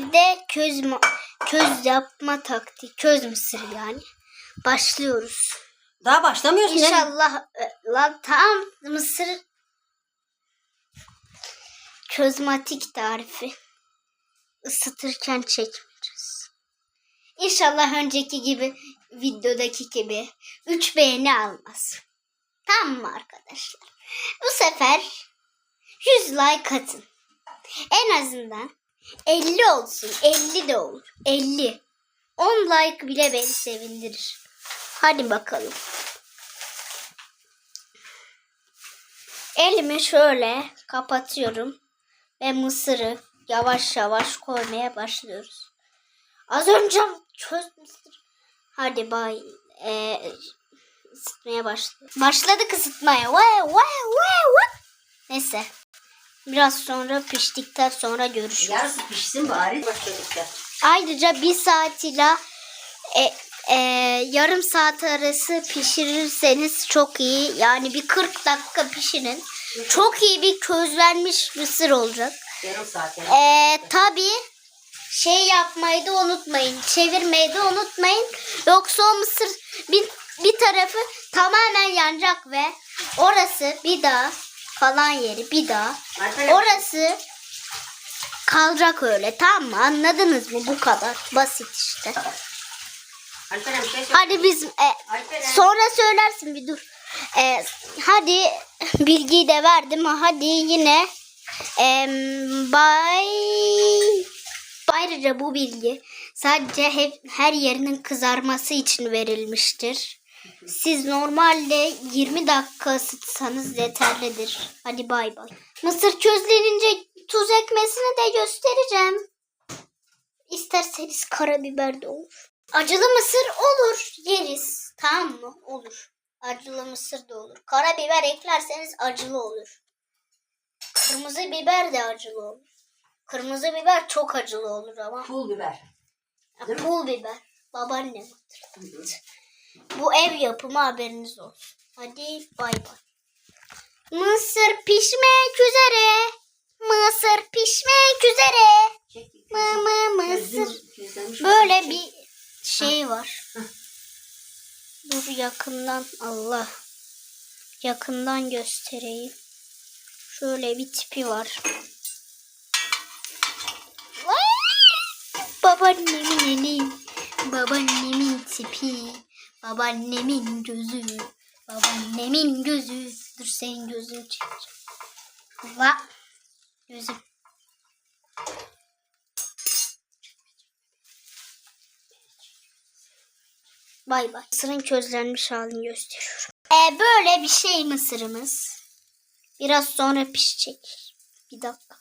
evde köz köz yapma taktiği, köz mısır yani. Başlıyoruz. Daha başlamıyorsun. İnşallah e, lan tam mısır közmatik tarifi ısıtırken çekmeyeceğiz. İnşallah önceki gibi videodaki gibi 3 beğeni almaz. Tamam mı arkadaşlar? Bu sefer 100 like atın. En azından 50 olsun. 50 de olur. 50. 10 like bile beni sevindirir. Hadi bakalım. Elimi şöyle kapatıyorum ve mısırı yavaş yavaş koymaya başlıyoruz. Az önce çöz. Hadi bay. Ee, ısıtmaya başladı. Başladık ısıtmaya. Vay vay vay vay. Neyse. Biraz sonra piştikten sonra görüşürüz. Yarısı pişsin bari. Başladıkça. Ayrıca bir saat ile e, e, yarım saat arası pişirirseniz çok iyi. Yani bir 40 dakika pişirin. Çok iyi bir közlenmiş mısır olacak. Yarım saat. yarım E, saat. Tabi şey yapmayı da unutmayın. Çevirmeyi de unutmayın. Yoksa o mısır bir, bir tarafı tamamen yanacak ve orası bir daha falan yeri bir daha Orası kalacak öyle tamam mı? Anladınız mı? Bu kadar. Basit işte. Alperen şey. Hadi biz e, Alperen. sonra söylersin bir dur. E, hadi bilgiyi de verdim. Hadi yine e, bay ayrıca bu bilgi sadece hep her yerinin kızarması için verilmiştir. Siz normalde 20 dakika ısıtsanız yeterlidir. Hadi bay bay. Mısır közlenince tuz ekmesini de göstereceğim. İsterseniz karabiber de olur. Acılı mısır olur. Yeriz. Tamam mı? Olur. Acılı mısır da olur. Karabiber eklerseniz acılı olur. Kırmızı biber de acılı olur. Kırmızı biber çok acılı olur ama. Pul biber. Pul biber. Babaannem hatırlattı. Bu ev yapımı haberiniz olsun. Hadi bay bay. Mısır pişmek üzere. Mısır pişmek üzere. Çek. Mama mısır. Böyle bir şey var. Dur yakından Allah. Yakından göstereyim. Şöyle bir tipi var. Babaannemin eli. Babaannemin tipi. Babaannemin gözü. Babaannemin gözü. Dur senin gözünü çekeceğim. Va. Gözüm. Bay bay. Mısırın közlenmiş halini gösteriyorum. Ee, böyle bir şey mısırımız. Biraz sonra pişecek. Bir dakika.